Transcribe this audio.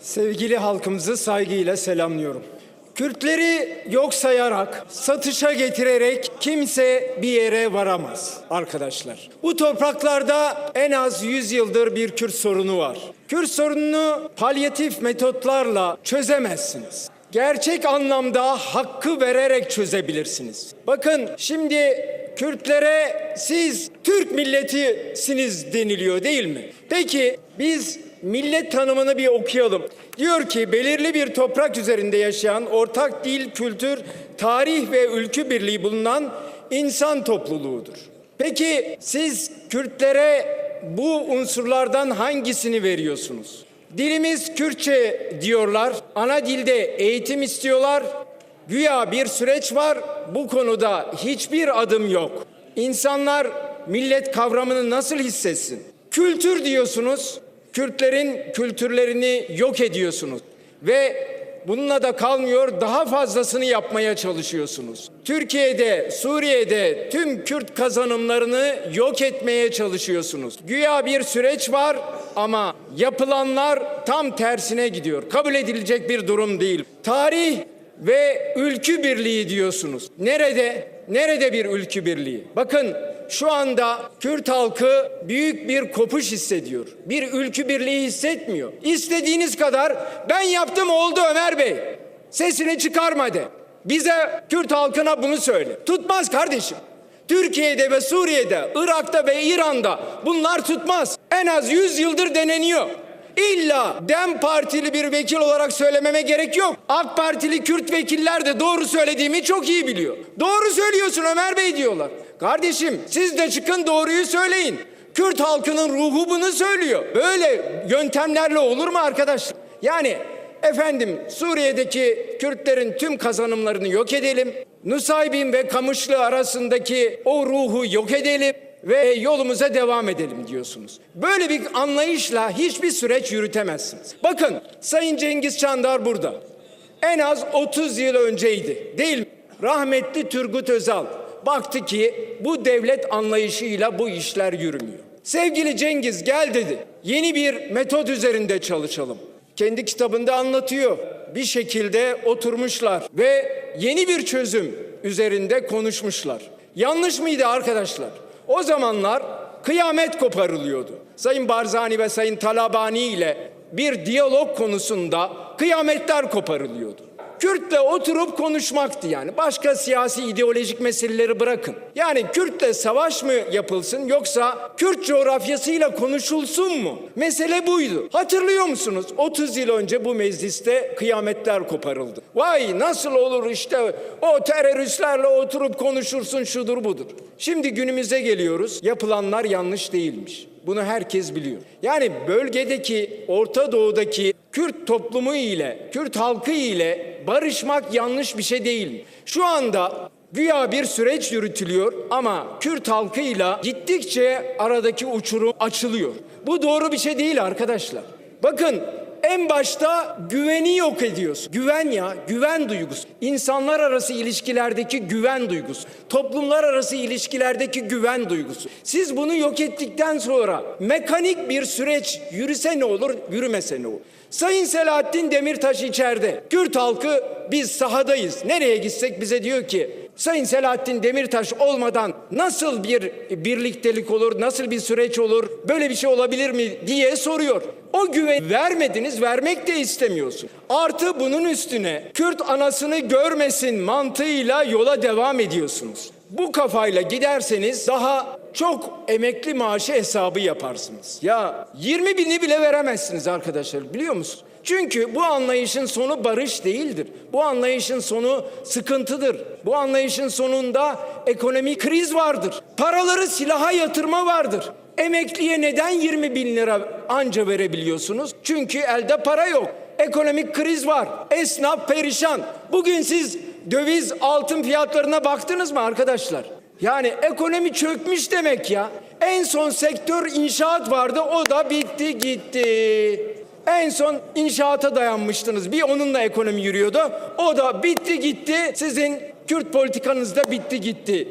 Sevgili halkımızı saygıyla selamlıyorum. Kürtleri yok sayarak, satışa getirerek kimse bir yere varamaz arkadaşlar. Bu topraklarda en az 100 yıldır bir Kürt sorunu var. Kürt sorununu palyatif metotlarla çözemezsiniz. Gerçek anlamda hakkı vererek çözebilirsiniz. Bakın şimdi Kürtlere siz Türk milletisiniz deniliyor değil mi? Peki biz millet tanımını bir okuyalım. Diyor ki belirli bir toprak üzerinde yaşayan ortak dil, kültür, tarih ve ülkü birliği bulunan insan topluluğudur. Peki siz Kürtlere bu unsurlardan hangisini veriyorsunuz? Dilimiz Kürtçe diyorlar. Ana dilde eğitim istiyorlar. Güya bir süreç var. Bu konuda hiçbir adım yok. İnsanlar millet kavramını nasıl hissetsin? Kültür diyorsunuz. Kürtlerin kültürlerini yok ediyorsunuz. Ve bununla da kalmıyor daha fazlasını yapmaya çalışıyorsunuz. Türkiye'de, Suriye'de tüm Kürt kazanımlarını yok etmeye çalışıyorsunuz. Güya bir süreç var ama yapılanlar tam tersine gidiyor. Kabul edilecek bir durum değil. Tarih ve ülkü birliği diyorsunuz. Nerede? Nerede bir ülkü birliği? Bakın şu anda Kürt halkı büyük bir kopuş hissediyor. Bir ülkü birliği hissetmiyor. İstediğiniz kadar ben yaptım oldu Ömer Bey. Sesini çıkarma de. Bize Kürt halkına bunu söyle. Tutmaz kardeşim. Türkiye'de ve Suriye'de, Irak'ta ve İran'da bunlar tutmaz. En az 100 yıldır deneniyor. İlla DEM Partili bir vekil olarak söylememe gerek yok. AK Partili Kürt vekiller de doğru söylediğimi çok iyi biliyor. Doğru söylüyorsun Ömer Bey diyorlar. Kardeşim siz de çıkın doğruyu söyleyin. Kürt halkının ruhu bunu söylüyor. Böyle yöntemlerle olur mu arkadaşlar? Yani efendim Suriye'deki Kürtlerin tüm kazanımlarını yok edelim. Nusaybin ve Kamışlı arasındaki o ruhu yok edelim ve yolumuza devam edelim diyorsunuz. Böyle bir anlayışla hiçbir süreç yürütemezsiniz. Bakın Sayın Cengiz Çandar burada. En az 30 yıl önceydi değil mi? Rahmetli Turgut Özal baktı ki bu devlet anlayışıyla bu işler yürümüyor. Sevgili Cengiz gel dedi. Yeni bir metot üzerinde çalışalım. Kendi kitabında anlatıyor. Bir şekilde oturmuşlar ve yeni bir çözüm üzerinde konuşmuşlar. Yanlış mıydı arkadaşlar? O zamanlar kıyamet koparılıyordu. Sayın Barzani ve Sayın Talabani ile bir diyalog konusunda kıyametler koparılıyordu. Kürtle oturup konuşmaktı yani. Başka siyasi ideolojik meseleleri bırakın. Yani Kürtle savaş mı yapılsın yoksa Kürt coğrafyasıyla konuşulsun mu? Mesele buydu. Hatırlıyor musunuz? 30 yıl önce bu mecliste kıyametler koparıldı. Vay nasıl olur işte o teröristlerle oturup konuşursun şudur budur. Şimdi günümüze geliyoruz. Yapılanlar yanlış değilmiş. Bunu herkes biliyor. Yani bölgedeki Orta Doğu'daki Kürt toplumu ile, Kürt halkı ile barışmak yanlış bir şey değil. Şu anda güya bir süreç yürütülüyor ama Kürt halkıyla gittikçe aradaki uçurum açılıyor. Bu doğru bir şey değil arkadaşlar. Bakın en başta güveni yok ediyorsun. Güven ya, güven duygusu. İnsanlar arası ilişkilerdeki güven duygusu. Toplumlar arası ilişkilerdeki güven duygusu. Siz bunu yok ettikten sonra mekanik bir süreç yürüse ne olur, yürümese ne olur? Sayın Selahattin Demirtaş içeride. Kürt halkı biz sahadayız. Nereye gitsek bize diyor ki Sayın Selahattin Demirtaş olmadan nasıl bir birliktelik olur, nasıl bir süreç olur, böyle bir şey olabilir mi diye soruyor. O güven vermediniz, vermek de istemiyorsun. Artı bunun üstüne Kürt anasını görmesin mantığıyla yola devam ediyorsunuz. Bu kafayla giderseniz daha çok emekli maaşı hesabı yaparsınız. Ya 20 bini bile veremezsiniz arkadaşlar biliyor musunuz? Çünkü bu anlayışın sonu barış değildir. Bu anlayışın sonu sıkıntıdır. Bu anlayışın sonunda ekonomik kriz vardır. Paraları silaha yatırma vardır. Emekliye neden 20 bin lira anca verebiliyorsunuz? Çünkü elde para yok. Ekonomik kriz var. Esnaf perişan. Bugün siz döviz altın fiyatlarına baktınız mı arkadaşlar? Yani ekonomi çökmüş demek ya. En son sektör inşaat vardı o da bitti gitti. En son inşaata dayanmıştınız. Bir onunla ekonomi yürüyordu. O da bitti gitti. Sizin Kürt politikanız da bitti gitti.